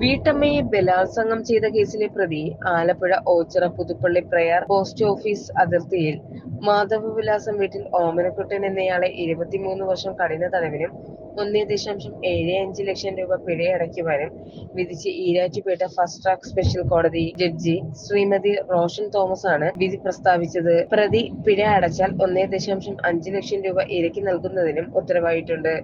വീട്ടമ്മയെ ബലാത്സംഗം ചെയ്ത കേസിലെ പ്രതി ആലപ്പുഴ ഓച്ചിറ പുതുപ്പള്ളി പ്രയർ പോസ്റ്റ് ഓഫീസ് അതിർത്തിയിൽ മാധവവിലാസം വീട്ടിൽ ഓമനക്കുട്ടൻ എന്നയാളെ ഇരുപത്തിമൂന്ന് വർഷം കഠിന തടവിനും ഒന്നേ ദശാംശം ഏഴ് അഞ്ച് ലക്ഷം രൂപ പിഴയടയ്ക്കുവാനും വിധിച്ച് ഈരാറ്റുപേട്ട ഫസ്റ്റ് ട്രാക്ക് സ്പെഷ്യൽ കോടതി ജഡ്ജി ശ്രീമതി റോഷൻ തോമസ് ആണ് വിധി പ്രസ്താവിച്ചത്. പ്രതി പിഴ അടച്ചാൽ ഒന്നേ ദശാംശം അഞ്ച് ലക്ഷം രൂപ ഇരക്കി നൽകുന്നതിനും ഉത്തരവായിട്ടുണ്ട്.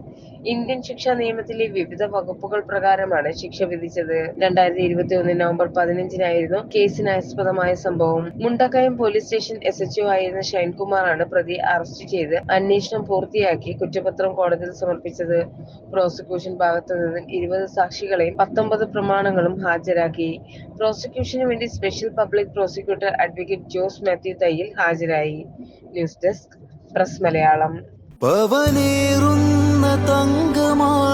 ഇന്ത്യൻ ശിക്ഷാ നിയമത്തിലെ വിവിധ വകുപ്പുകൾ പ്രകാരമാണ് ശിക്ഷ വിധിച്ചത്. രണ്ടായിരത്തി ഇരുപത്തി ഒന്ന് നവംബർ പതിനഞ്ചിനായിരുന്നു കേസിന് ആസ്പദമായ സംഭവം. Mundakayam police station S H O ആയിരുന്ന ഷൈൻകുമാറാണ് പ്രതി അറസ്റ്റ് ചെയ്ത് അന്വേഷണം പൂർത്തിയാക്കി കുറ്റപത്രം കോടതിയിൽ സമർപ്പിച്ചത്. പ്രോസിക്യൂഷൻ ഭാഗത്തു നിന്ന് ഇരുപത് സാക്ഷികളെയും പത്തൊമ്പത് പ്രമാണങ്ങളും ഹാജരാക്കി. പ്രോസിക്യൂഷന് വേണ്ടി special public prosecutor advocate Jose Mathew Thayyil ഹാജരായി. News desk press Malayalam. പവനേറുന്ന തങ്കമാണു